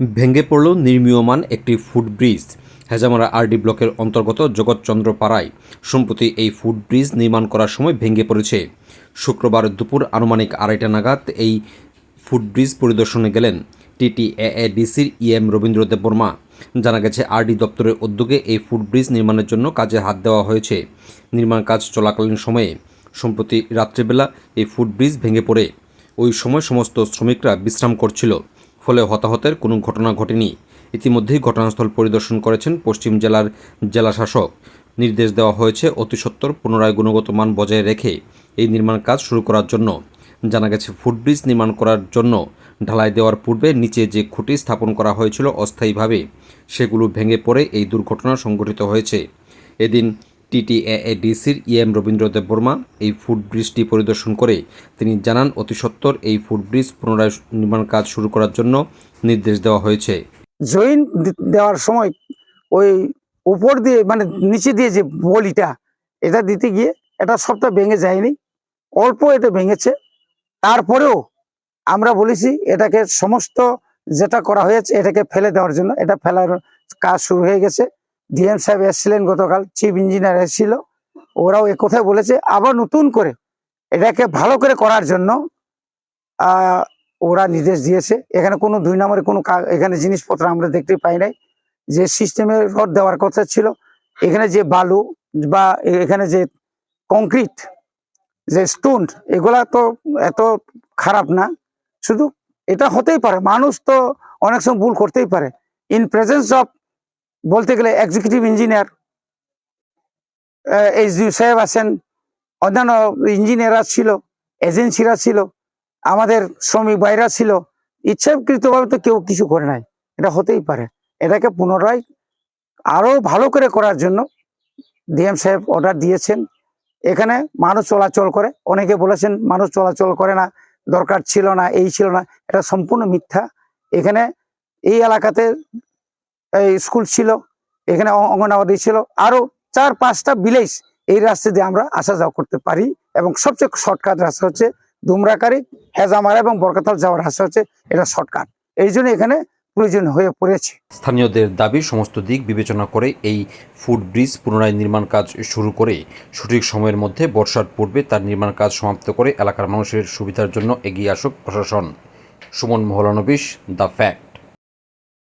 ভেঙে পড়ল নির্মীয়মান একটি ফুটব্রিজ হেজামারা আরডি ব্লকের অন্তর্গত জগৎচন্দ্র পাড়ায় সম্প্রতি এই ফুটব্রিজ নির্মাণ করার সময় ভেঙে পড়েছে। শুক্রবার দুপুর আনুমানিক আড়াইটা নাগাদ এই ফুটব্রিজ পরিদর্শনে গেলেন টিটিএডিসির ইএম রবীন্দ্র দেববর্মা জানা গেছে, আরডি দপ্তরের উদ্যোগে এই ফুটব্রিজ নির্মাণের জন্য কাজে হাত দেওয়া হয়েছে। নির্মাণ কাজ চলাকালীন সময়ে সম্প্রতি রাত্রিবেলা এই ফুটব্রিজ ভেঙে পড়ে। ওই সময় সমস্ত শ্রমিকরা বিশ্রাম করছিল। ফলে হতাহতের কোনো ঘটনা ঘটেনি। ইতিমধ্যেই ঘটনাস্থল পরিদর্শন করেছেন পশ্চিম জেলার জেলাশাসক। নির্দেশ দেওয়া হয়েছে অতি পুনরায় গুণগত মান বজায় রেখে এই নির্মাণ কাজ শুরু করার জন্য। জানা গেছে, ফুটব্রিজ নির্মাণ করার জন্য ঢালাই দেওয়ার পূর্বে নিচে যে খুঁটি স্থাপন করা হয়েছিল অস্থায়ীভাবে, সেগুলো ভেঙে পড়ে এই দুর্ঘটনা সংঘটিত হয়েছে। এদিন টিটিএডিসির ইএম রবীন্দ্র দেববর্মা এই ফুটব্রিজটি পরিদর্শন করে। তিনি জানান, অতি সত্বর এই ফুটব্রিজ পুনরায় নির্মাণ কাজ শুরু করার জন্য নির্দেশ দেওয়া হয়েছে। জয়েন দেওয়ার সময় ওই উপর দিয়ে মানে নিচে দিয়ে যে বলিটা, এটা দিতে গিয়ে এটা সবটা ভেঙে যায়নি। অল্প এটা ভেঙেছে। তারপরেও আমরা বলেছি, এটাকে সমস্ত যেটা করা হয়েছে, এটাকে ফেলে দেওয়ার জন্য, এটা ফেলার কাজ শুরু হয়ে গেছে। ডিএম সাহেব এসছিলেন গতকাল চিফ ইঞ্জিনিয়ার এসেছিল। ওরাও কথাই বলেছে, আবার নতুন করে এটাকে ভালো করে করার জন্য ওরা নির্দেশ দিয়েছে। এখানে কোনো দুই নম্বরে কোনো এখানে জিনিসপত্র আমরা দেখতে পাই নাই। যে সিস্টেমে রড দেওয়ার কথা ছিল, এখানে যে বালু বা এখানে যে কংক্রিট যে স্টোন এগুলা তো এত খারাপ না। শুধু এটা হতেই পারে, মানুষ তো অনেক সময় ভুল করতেই পারে। ইন প্রেজেন্স অফ বলতে গেলে এক্সিকিউটিভ ইঞ্জিনিয়ার এইচ সাহেব আছেন, অন্যান্য ইঞ্জিনিয়াররা ছিল এজেন্সিরা ছিল, আমাদের শ্রমিক ভাইরা ছিল, ইচ্ছাকৃতভাবে তো কেউ কিছু করে নাই, এটা হতেই পারে। এটাকে পুনরায় আরও ভালো করে করার জন্য ডিএম সাহেব অর্ডার দিয়েছেন। এখানে মানুষ চলাচল করে, অনেকে বলেছেন মানুষ চলাচল করে না, দরকার ছিল না, এই ছিল না, এটা সম্পূর্ণ মিথ্যা। এখানে এই এলাকাতে স্কুল ছিল, এখানে অঙ্গনাবাদী ছিল, আরও চার পাঁচটা ভিলেজ এই রাস্তা দিয়ে আমরা আসা যাওয়া করতে পারি এবং সবচেয়ে শর্টকাট রাস্তা হচ্ছে দুমরাকারি হেজামারা এবং বরকাতাল যাওয়ার রাস্তা হচ্ছে এটা শর্টকাট এই জন্য এখানে প্রয়োজন হয়ে পড়েছে। স্থানীয়দের দাবি, সমস্ত দিক বিবেচনা করে এই ফুট ব্রিজ পুনরায় নির্মাণ কাজ শুরু করে সঠিক সময়ের মধ্যে বর্ষার পূর্বে তার নির্মাণ কাজ সমাপ্ত করে এলাকার মানুষের সুবিধার জন্য এগিয়ে আসুক প্রশাসন। Suman Mahalanobis the fact.